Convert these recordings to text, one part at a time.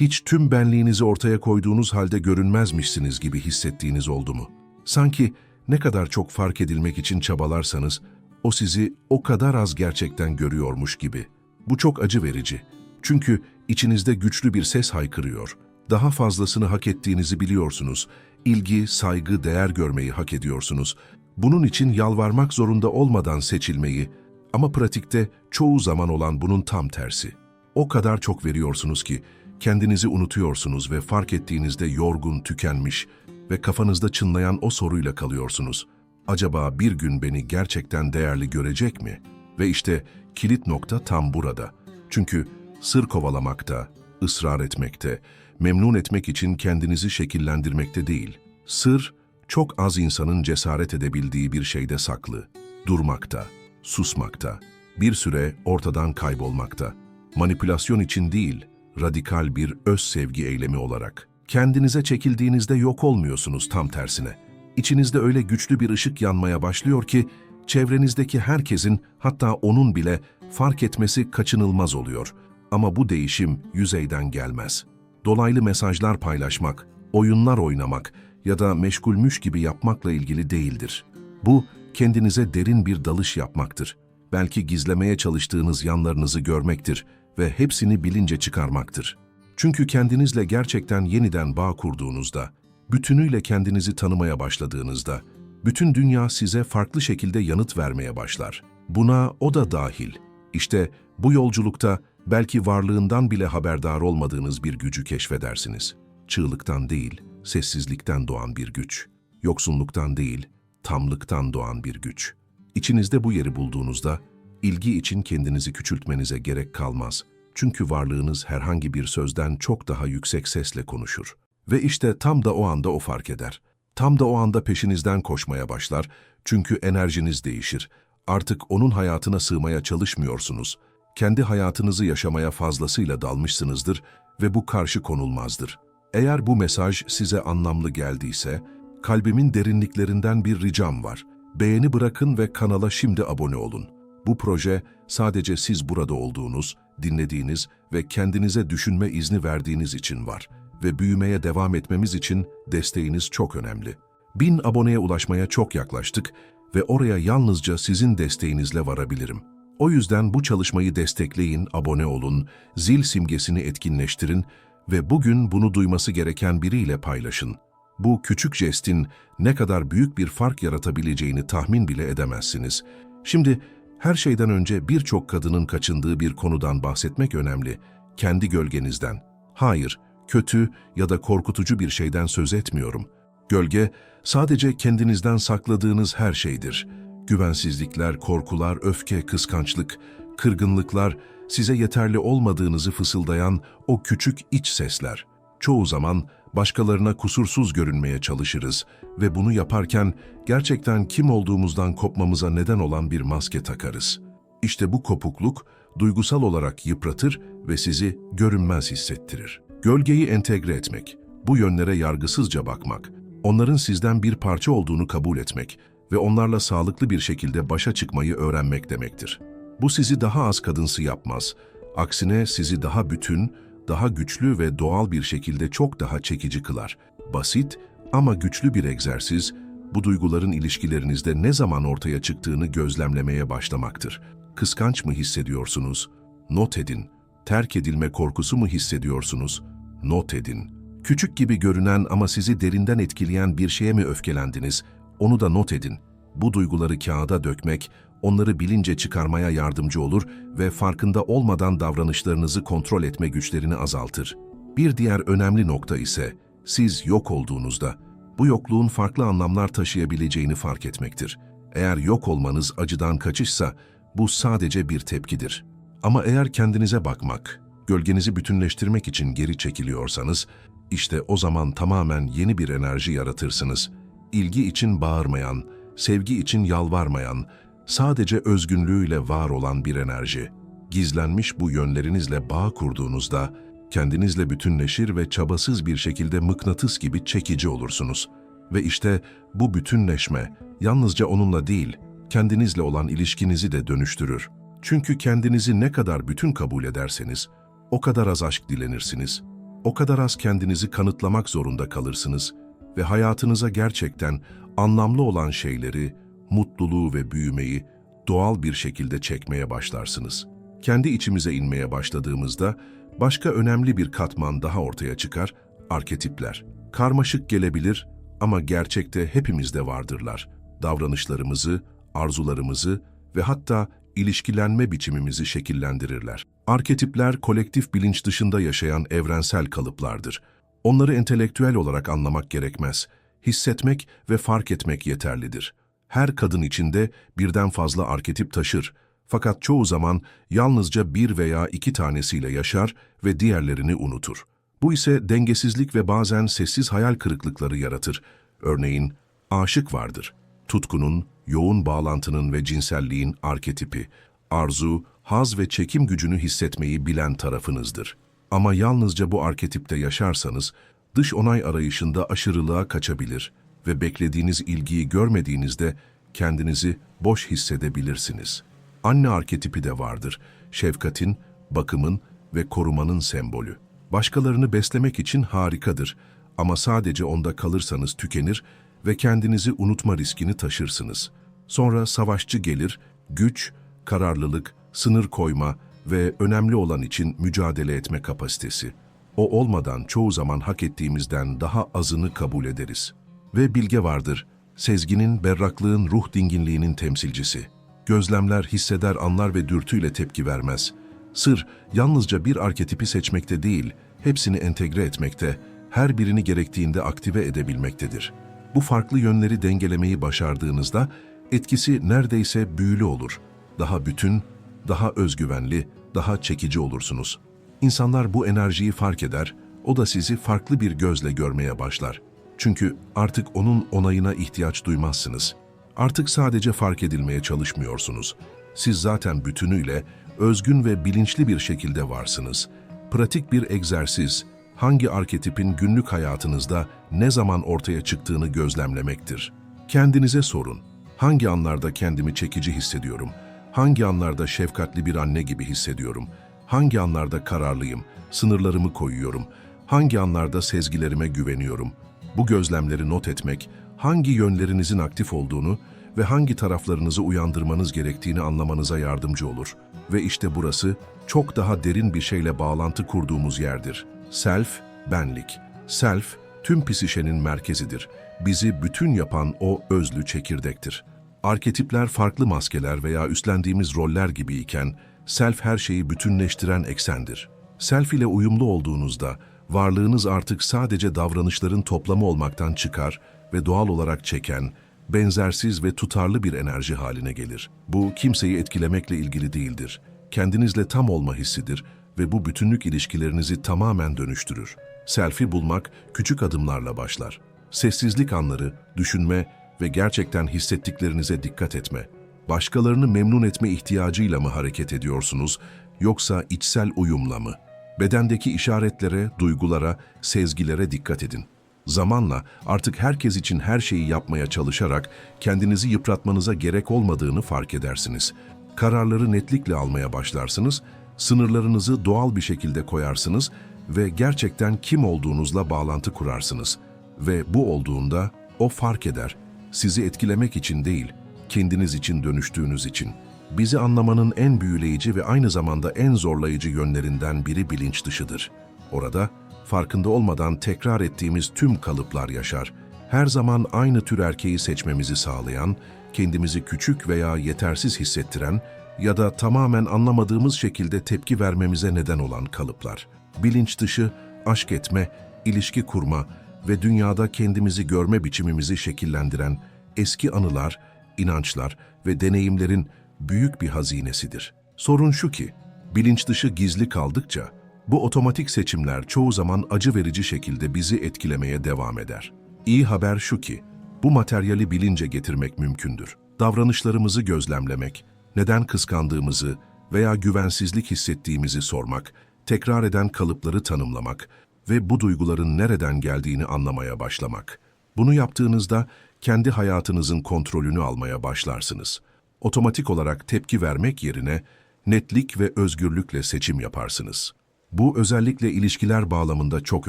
Hiç tüm benliğinizi ortaya koyduğunuz halde görünmezmişsiniz gibi hissettiğiniz oldu mu? Sanki ne kadar çok fark edilmek için çabalarsanız, o sizi o kadar az gerçekten görüyormuş gibi. Bu çok acı verici. Çünkü içinizde güçlü bir ses haykırıyor. Daha fazlasını hak ettiğinizi biliyorsunuz. İlgi, saygı, değer görmeyi hak ediyorsunuz. Bunun için yalvarmak zorunda olmadan seçilmeyi ama pratikte çoğu zaman olan bunun tam tersi. O kadar çok veriyorsunuz ki kendinizi unutuyorsunuz ve fark ettiğinizde yorgun, tükenmiş ve kafanızda çınlayan o soruyla kalıyorsunuz. Acaba bir gün beni gerçekten değerli görecek mi? Ve işte kilit nokta tam burada. Çünkü sır kovalamakta, ısrar etmekte, memnun etmek için kendinizi şekillendirmekte değil. Sır, çok az insanın cesaret edebildiği bir şeyde saklı. Durmakta, susmakta, bir süre ortadan kaybolmakta. Manipülasyon için değil, radikal bir öz sevgi eylemi olarak. Kendinize çekildiğinizde yok olmuyorsunuz tam tersine. İçinizde öyle güçlü bir ışık yanmaya başlıyor ki, çevrenizdeki herkesin, hatta onun bile fark etmesi kaçınılmaz oluyor. Ama bu değişim yüzeyden gelmez. Dolaylı mesajlar paylaşmak, oyunlar oynamak ya da meşgulmüş gibi yapmakla ilgili değildir. Bu, kendinize derin bir dalış yapmaktır. Belki gizlemeye çalıştığınız yanlarınızı görmektir ve hepsini bilince çıkarmaktır. Çünkü kendinizle gerçekten yeniden bağ kurduğunuzda, bütünüyle kendinizi tanımaya başladığınızda, bütün dünya size farklı şekilde yanıt vermeye başlar. Buna o da dahil. İşte bu yolculukta belki varlığından bile haberdar olmadığınız bir gücü keşfedersiniz. Çığlıktan değil, sessizlikten doğan bir güç. Yoksunluktan değil, tamlıktan doğan bir güç. İçinizde bu yeri bulduğunuzda, ilgi için kendinizi küçültmenize gerek kalmaz. Çünkü varlığınız herhangi bir sözden çok daha yüksek sesle konuşur. Ve işte tam da o anda o fark eder. Tam da o anda peşinizden koşmaya başlar. Çünkü enerjiniz değişir. Artık onun hayatına sığmaya çalışmıyorsunuz. Kendi hayatınızı yaşamaya fazlasıyla dalmışsınızdır ve bu karşı konulmazdır. Eğer bu mesaj size anlamlı geldiyse, kalbimin derinliklerinden bir ricam var. Beğeni bırakın ve kanala şimdi abone olun. Bu proje sadece siz burada olduğunuz, dinlediğiniz ve kendinize düşünme izni verdiğiniz için var. Ve büyümeye devam etmemiz için desteğiniz çok önemli. Bin aboneye ulaşmaya çok yaklaştık ve oraya yalnızca sizin desteğinizle varabilirim. O yüzden bu çalışmayı destekleyin, abone olun, zil simgesini etkinleştirin ve bugün bunu duyması gereken biriyle paylaşın. Bu küçük jestin ne kadar büyük bir fark yaratabileceğini tahmin bile edemezsiniz. Şimdi her şeyden önce birçok kadının kaçındığı bir konudan bahsetmek önemli. Kendi gölgenizden. Hayır, kötü ya da korkutucu bir şeyden söz etmiyorum. Gölge sadece kendinizden sakladığınız her şeydir. Güvensizlikler, korkular, öfke, kıskançlık, kırgınlıklar, size yeterli olmadığınızı fısıldayan o küçük iç sesler. Çoğu zaman başkalarına kusursuz görünmeye çalışırız ve bunu yaparken gerçekten kim olduğumuzdan kopmamıza neden olan bir maske takarız. İşte bu kopukluk duygusal olarak yıpratır ve sizi görünmez hissettirir. Gölgeyi entegre etmek, bu yönlere yargısızca bakmak, onların sizden bir parça olduğunu kabul etmek ve onlarla sağlıklı bir şekilde başa çıkmayı öğrenmek demektir. Bu sizi daha az kadınsı yapmaz. Aksine sizi daha bütün, daha güçlü ve doğal bir şekilde çok daha çekici kılar. Basit ama güçlü bir egzersiz, bu duyguların ilişkilerinizde ne zaman ortaya çıktığını gözlemlemeye başlamaktır. Kıskanç mı hissediyorsunuz? Not edin. Terk edilme korkusu mu hissediyorsunuz? Not edin. Küçük gibi görünen ama sizi derinden etkileyen bir şeye mi öfkelendiniz? Onu da not edin. Bu duyguları kağıda dökmek, onları bilince çıkarmaya yardımcı olur ve farkında olmadan davranışlarınızı kontrol etme güçlerini azaltır. Bir diğer önemli nokta ise siz yok olduğunuzda bu yokluğun farklı anlamlar taşıyabileceğini fark etmektir. Eğer yok olmanız acıdan kaçışsa bu sadece bir tepkidir. Ama eğer kendinize bakmak, gölgenizi bütünleştirmek için geri çekiliyorsanız, işte o zaman tamamen yeni bir enerji yaratırsınız. İlgi için bağırmayan, sevgi için yalvarmayan, sadece özgünlüğüyle var olan bir enerji. Gizlenmiş bu yönlerinizle bağ kurduğunuzda, kendinizle bütünleşir ve çabasız bir şekilde mıknatıs gibi çekici olursunuz. Ve işte bu bütünleşme yalnızca onunla değil, kendinizle olan ilişkinizi de dönüştürür. Çünkü kendinizi ne kadar bütün kabul ederseniz, o kadar az aşk dilenirsiniz. o kadar az kendinizi kanıtlamak zorunda kalırsınız ve hayatınıza gerçekten anlamlı olan şeyleri, mutluluğu ve büyümeyi doğal bir şekilde çekmeye başlarsınız. Kendi içimize inmeye başladığımızda başka önemli bir katman daha ortaya çıkar, arketipler. Karmaşık gelebilir ama gerçekte hepimizde vardırlar. Davranışlarımızı, arzularımızı ve hatta ilişkilenme biçimimizi şekillendirirler. Arketipler kolektif bilinç dışında yaşayan evrensel kalıplardır. Onları entelektüel olarak anlamak gerekmez. Hissetmek ve fark etmek yeterlidir. Her kadın içinde birden fazla arketip taşır. Fakat çoğu zaman yalnızca bir veya iki tanesiyle yaşar ve diğerlerini unutur. Bu ise dengesizlik ve bazen sessiz hayal kırıklıkları yaratır. Örneğin, aşık vardır. Tutkunun, yoğun bağlantının ve cinselliğin arketipi, arzu, haz ve çekim gücünü hissetmeyi bilen tarafınızdır. Ama yalnızca bu arketipte yaşarsanız, dış onay arayışında aşırılığa kaçabilir ve beklediğiniz ilgiyi görmediğinizde kendinizi boş hissedebilirsiniz. Anne arketipi de vardır. Şefkatin, bakımın ve korumanın sembolü. Başkalarını beslemek için harikadır ama sadece onda kalırsanız tükenir ve kendinizi unutma riskini taşırsınız. Sonra savaşçı gelir, güç, kararlılık, sınır koyma ve önemli olan için mücadele etme kapasitesi. O olmadan çoğu zaman hak ettiğimizden daha azını kabul ederiz. Ve bilge vardır, sezginin, berraklığın, ruh dinginliğinin temsilcisi. Gözlemler, hisseder, anlar ve dürtüyle tepki vermez. Sır, yalnızca bir arketipi seçmekte değil, hepsini entegre etmekte, her birini gerektiğinde aktive edebilmektedir. Bu farklı yönleri dengelemeyi başardığınızda etkisi neredeyse büyülü olur. Daha bütün, daha özgüvenli, daha çekici olursunuz. İnsanlar bu enerjiyi fark eder, o da sizi farklı bir gözle görmeye başlar. Çünkü artık onun onayına ihtiyaç duymazsınız. Artık sadece fark edilmeye çalışmıyorsunuz. Siz zaten bütünüyle özgün ve bilinçli bir şekilde varsınız. Pratik bir egzersiz, hangi arketipin günlük hayatınızda ne zaman ortaya çıktığını gözlemlemektir. Kendinize sorun. Hangi anlarda kendimi çekici hissediyorum? Hangi anlarda şefkatli bir anne gibi hissediyorum? Hangi anlarda kararlıyım, sınırlarımı koyuyorum? Hangi anlarda sezgilerime güveniyorum? Bu gözlemleri not etmek, hangi yönlerinizin aktif olduğunu ve hangi taraflarınızı uyandırmanız gerektiğini anlamanıza yardımcı olur. Ve işte burası çok daha derin bir şeyle bağlantı kurduğumuz yerdir. Self, benlik. Self, tüm psişenin merkezidir. Bizi bütün yapan o özlü çekirdektir. Arketipler farklı maskeler veya üstlendiğimiz roller gibiyken, self her şeyi bütünleştiren eksendir. Self ile uyumlu olduğunuzda, varlığınız artık sadece davranışların toplamı olmaktan çıkar ve doğal olarak çeken, benzersiz ve tutarlı bir enerji haline gelir. Bu kimseyi etkilemekle ilgili değildir. Kendinizle tam olma hissidir ve bu bütünlük ilişkilerinizi tamamen dönüştürür. Selfie bulmak küçük adımlarla başlar. Sessizlik anları, düşünme ve gerçekten hissettiklerinize dikkat etme. Başkalarını memnun etme ihtiyacıyla mı hareket ediyorsunuz yoksa içsel uyumla mı? Bedendeki işaretlere, duygulara, sezgilere dikkat edin. Zamanla artık herkes için her şeyi yapmaya çalışarak kendinizi yıpratmanıza gerek olmadığını fark edersiniz. Kararları netlikle almaya başlarsınız, sınırlarınızı doğal bir şekilde koyarsınız ve gerçekten kim olduğunuzla bağlantı kurarsınız. Ve bu olduğunda o fark eder. Sizi etkilemek için değil, kendiniz için dönüştüğünüz için. Bizi anlamanın en büyüleyici ve aynı zamanda en zorlayıcı yönlerinden biri bilinç dışıdır. Orada farkında olmadan tekrar ettiğimiz tüm kalıplar yaşar. Her zaman aynı tür erkeği seçmemizi sağlayan, kendimizi küçük veya yetersiz hissettiren ya da tamamen anlamadığımız şekilde tepki vermemize neden olan kalıplar. Bilinç dışı, aşk etme, ilişki kurma ve dünyada kendimizi görme biçimimizi şekillendiren eski anılar, inançlar ve deneyimlerin büyük bir hazinesidir. Sorun şu ki, bilinç dışı gizli kaldıkça, bu otomatik seçimler çoğu zaman acı verici şekilde bizi etkilemeye devam eder. İyi haber şu ki, bu materyali bilince getirmek mümkündür. Davranışlarımızı gözlemlemek, neden kıskandığımızı veya güvensizlik hissettiğimizi sormak, tekrar eden kalıpları tanımlamak ve bu duyguların nereden geldiğini anlamaya başlamak. Bunu yaptığınızda kendi hayatınızın kontrolünü almaya başlarsınız. Otomatik olarak tepki vermek yerine netlik ve özgürlükle seçim yaparsınız. Bu özellikle ilişkiler bağlamında çok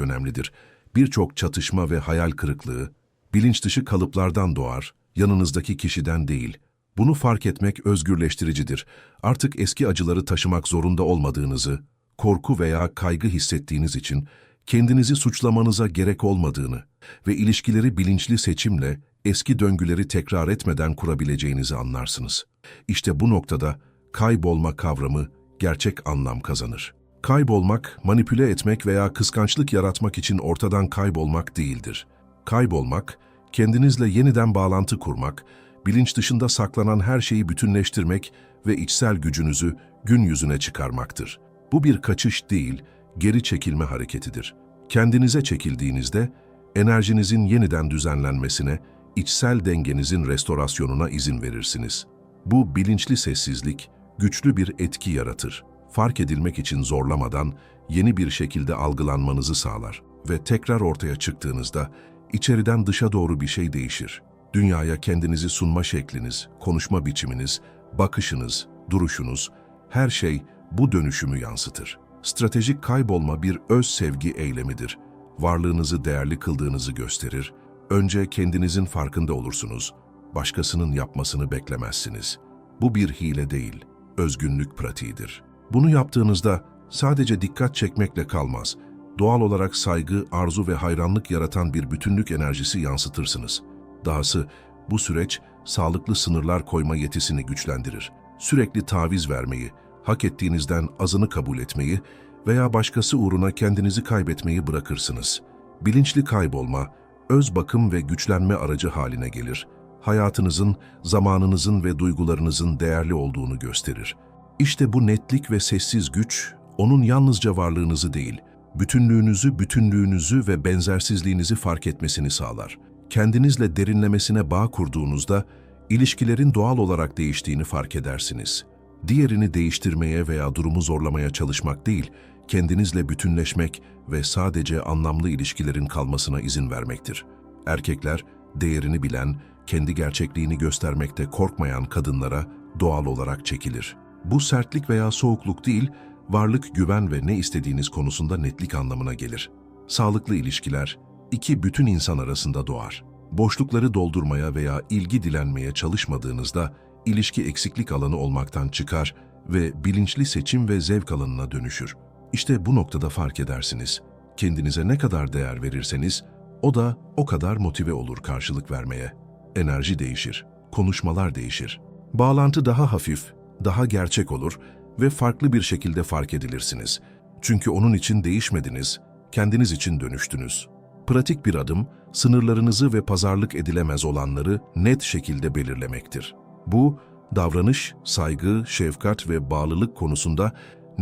önemlidir. Birçok çatışma ve hayal kırıklığı, bilinç dışı kalıplardan doğar, yanınızdaki kişiden değil. Bunu fark etmek özgürleştiricidir. Artık eski acıları taşımak zorunda olmadığınızı, korku veya kaygı hissettiğiniz için kendinizi suçlamanıza gerek olmadığını ve ilişkileri bilinçli seçimle eski döngüleri tekrar etmeden kurabileceğinizi anlarsınız. İşte bu noktada kaybolma kavramı gerçek anlam kazanır. Kaybolmak, manipüle etmek veya kıskançlık yaratmak için ortadan kaybolmak değildir. Kaybolmak, kendinizle yeniden bağlantı kurmak, bilinç dışında saklanan her şeyi bütünleştirmek ve içsel gücünüzü gün yüzüne çıkarmaktır. Bu bir kaçış değil, geri çekilme hareketidir. Kendinize çekildiğinizde, enerjinizin yeniden düzenlenmesine, içsel dengenizin restorasyonuna izin verirsiniz. Bu bilinçli sessizlik, güçlü bir etki yaratır. Fark edilmek için zorlamadan yeni bir şekilde algılanmanızı sağlar ve tekrar ortaya çıktığınızda içeriden dışa doğru bir şey değişir. Dünyaya kendinizi sunma şekliniz, konuşma biçiminiz, bakışınız, duruşunuz, her şey bu dönüşümü yansıtır. Stratejik kaybolma bir öz sevgi eylemidir. Varlığınızı değerli kıldığınızı gösterir. Önce kendinizin farkında olursunuz. Başkasının yapmasını beklemezsiniz. Bu bir hile değil, özgünlük pratiğidir. Bunu yaptığınızda sadece dikkat çekmekle kalmaz. Doğal olarak saygı, arzu ve hayranlık yaratan bir bütünlük enerjisi yansıtırsınız. Dahası bu süreç sağlıklı sınırlar koyma yetisini güçlendirir. Sürekli taviz vermeyi, hak ettiğinizden azını kabul etmeyi veya başkası uğruna kendinizi kaybetmeyi bırakırsınız. Bilinçli kaybolma, öz bakım ve güçlenme aracı haline gelir. Hayatınızın, zamanınızın ve duygularınızın değerli olduğunu gösterir. İşte bu netlik ve sessiz güç, onun yalnızca varlığınızı değil, bütünlüğünüzü, bütünlüğünüzü ve benzersizliğinizi fark etmesini sağlar. Kendinizle derinlemesine bağ kurduğunuzda, ilişkilerin doğal olarak değiştiğini fark edersiniz. Diğerini değiştirmeye veya durumu zorlamaya çalışmak değil, kendinizle bütünleşmek ve sadece anlamlı ilişkilerin kalmasına izin vermektir. Erkekler, değerini bilen, kendi gerçekliğini göstermekte korkmayan kadınlara doğal olarak çekilir. Bu sertlik veya soğukluk değil, varlık, güven ve ne istediğiniz konusunda netlik anlamına gelir. Sağlıklı ilişkiler, iki bütün insan arasında doğar. Boşlukları doldurmaya veya ilgi dilenmeye çalışmadığınızda, ilişki eksiklik alanı olmaktan çıkar ve bilinçli seçim ve zevk alanına dönüşür. İşte bu noktada fark edersiniz. Kendinize ne kadar değer verirseniz, o da o kadar motive olur karşılık vermeye. Enerji değişir, konuşmalar değişir. Bağlantı daha hafif, daha gerçek olur ve farklı bir şekilde fark edilirsiniz. Çünkü onun için değişmediniz, kendiniz için dönüştünüz. Pratik bir adım, sınırlarınızı ve pazarlık edilemez olanları net şekilde belirlemektir. Bu, davranış, saygı, şefkat ve bağlılık konusunda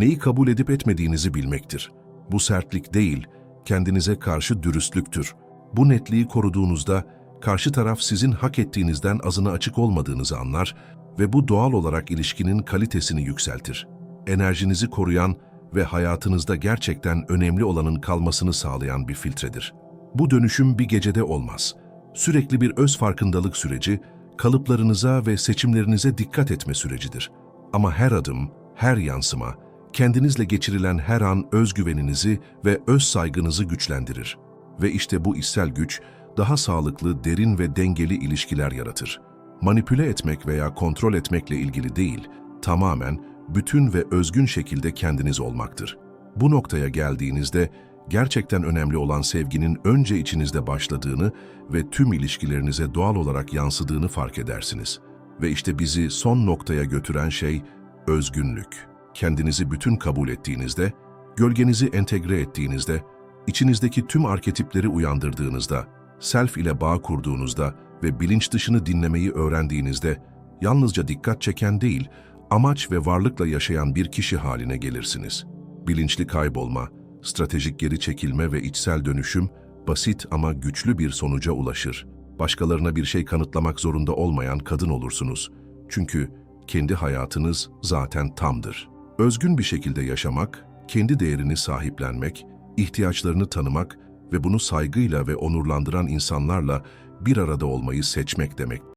neyi kabul edip etmediğinizi bilmektir. Bu sertlik değil, kendinize karşı dürüstlüktür. Bu netliği koruduğunuzda, karşı taraf sizin hak ettiğinizden azına açık olmadığınızı anlar ve bu doğal olarak ilişkinin kalitesini yükseltir. Enerjinizi koruyan ve hayatınızda gerçekten önemli olanın kalmasını sağlayan bir filtredir. Bu dönüşüm bir gecede olmaz. Sürekli bir öz farkındalık süreci, kalıplarınıza ve seçimlerinize dikkat etme sürecidir. Ama her adım, her yansıma, kendinizle geçirilen her an özgüveninizi ve öz saygınızı güçlendirir. Ve işte bu içsel güç, daha sağlıklı, derin ve dengeli ilişkiler yaratır. Manipüle etmek veya kontrol etmekle ilgili değil, tamamen bütün ve özgün şekilde kendiniz olmaktır. Bu noktaya geldiğinizde gerçekten önemli olan sevginin önce içinizde başladığını ve tüm ilişkilerinize doğal olarak yansıdığını fark edersiniz. Ve işte bizi son noktaya götüren şey özgünlük. Kendinizi bütün kabul ettiğinizde, gölgenizi entegre ettiğinizde, içinizdeki tüm arketipleri uyandırdığınızda, self ile bağ kurduğunuzda ve bilinç dışını dinlemeyi öğrendiğinizde, yalnızca dikkat çeken değil, amaç ve varlıkla yaşayan bir kişi haline gelirsiniz. Bilinçli kaybolma, stratejik geri çekilme ve içsel dönüşüm basit ama güçlü bir sonuca ulaşır. Başkalarına bir şey kanıtlamak zorunda olmayan kadın olursunuz. Çünkü kendi hayatınız zaten tamdır. Özgün bir şekilde yaşamak, kendi değerini sahiplenmek, ihtiyaçlarını tanımak ve bunu saygıyla ve onurlandıran insanlarla bir arada olmayı seçmek demektir.